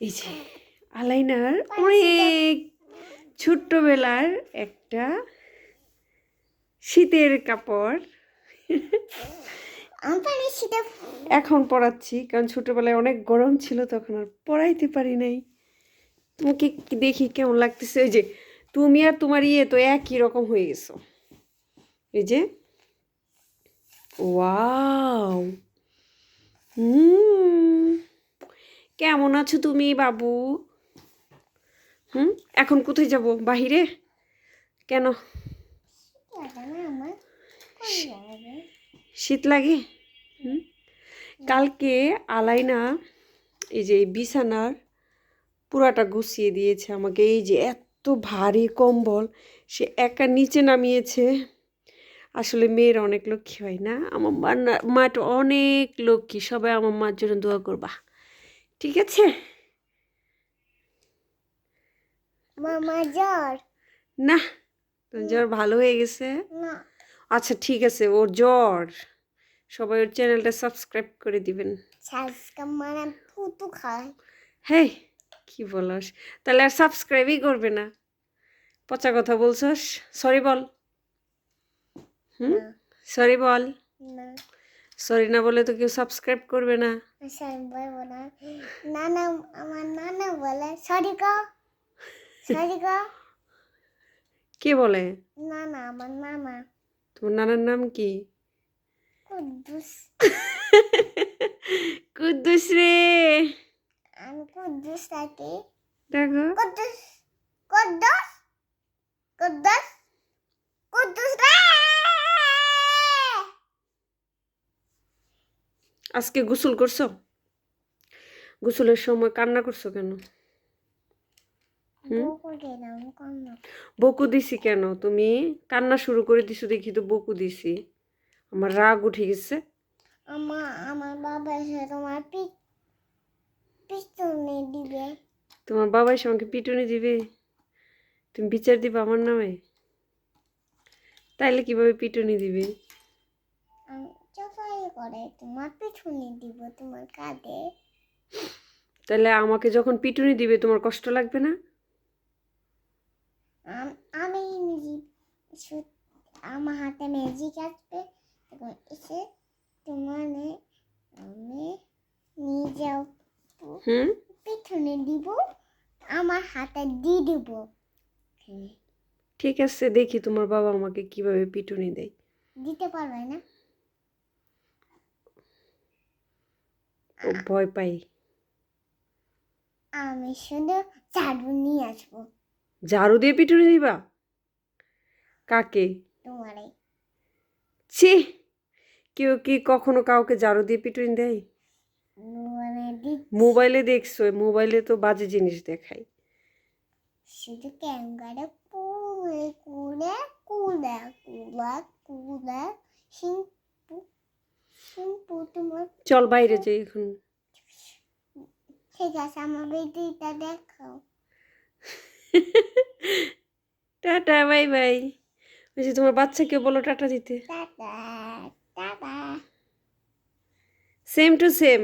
এই যে আলাইনার অনেক ছোট্টবেলার একটা শীতের কাপড়। এখন পড়াচ্ছি কারণ ছোটবেলায় অনেক গরম ছিল তখন আর পরাইতে পারি নাই। তোমাকে কি দেখি কেমন লাগতেছে? ওই যে তুমি আর তোমার ইয়ে তো একই রকম হয়ে গেছো। এই যে ওয়াও হুম। কেমন আছো তুমি, বাবু? হুম? এখন কোথায় যাব? বাহিরে? কেন? শীত লাগে? হুম? কালকে আলাইনা, এই যে বিছানার পুরাটা গুছিয়ে দিয়েছে আমাকে, এই যে এত ভারী কম্বল, সে একা নিচে নামিয়েছে। আসলে মেয়ের অনেক লক্ষ্মী হয় না? আমার মা মাটা অনেক লক্ষ্মী, সবাই আমার মার জন্য দোয়া করবা। ঠিক আছে? মামা জ্বর। না তোর জ্বর ভালো হয়ে গেছে? না। আচ্ছা ঠিক আছে ওর জ্বর। সবাই ওর চ্যানেলটা সাবস্ক্রাইব করে দিবেন। শাসকা মানে ফুটু খায়। হেই কি বলস? তাহলে আর সাবস্ক্রাইবই করবে না। পচা কথা বলছস? সরি বল। হুম? সরি বল। সরি না বলে তো কেউ সাবস্ক্রাইব করবে না। বলব না। নানা আমার নানা বলে সরি গো সরি গো। কে বলে? নানা আমার নানা। তোমার নানার নাম কি? কুদ্দুস। কুদ্দুস রে। আমি কুদ্দুস থাকি দেখো। কুদ্দুস কুদ্দুস কুদ্দুস কুদ্দুস রে। আজকে গোসল করছ? গোসলের সময় কান্না করছ কেন? বকো দিছি কেন? তুমি কান্না শুরু করে দিছো দেখি তো বকু দিছি। আমার রাগ উঠে গেছে। আমার আমার বাবা এসে তোমার পিছনে দিবে। তোমার বাবা এসে আমাকে পিটুনি দিবে? তুমি বিচার দিবে আমার নামে? তাইলে কীভাবে পিটুনি দিবে? চোখাই করে তোমার পিছনে দিব তোমার কাঁধে। তাহলে আমাকে যখন পিটুনি দিবে তোমার কষ্ট লাগবে না? আম- আমি ম্যাজিক আমার হাতে ম্যাজিক আসবে তখন এসে তোমার আমি নিয়ে যাও পিছনে দিব আমার হাতে দিয়ে দিব। ঠিক আছে দেখি তোমার বাবা আমাকে কীভাবে পিটুনি দেয়। দিতে পারবে না? ভয় পাই। আমি শুধু ঝাড়ু নিয়ে আসব। ঝাড়ু দিয়ে পিটুনি দিবা? কাকে? তোমারে। ছি! কেউ কি কখনো কাউকে ঝাড়ু দিয়ে পিটুনি দেয়? মোবাইলে দেখছ মোবাইলে তো বাজে জিনিস দেখায়। শুধু ক্যাঙ্গারে কুড়ে কুড়া কুড়ে শিম্পু শিম্পু তোমার চল বাইরে যাই এখন ঠিক আছে আমার ভিডিওটা দেখাও টাটা বাই বাই ওই যে তোমার বাচ্চাকে বলো টাটা দিতে tata tata same to same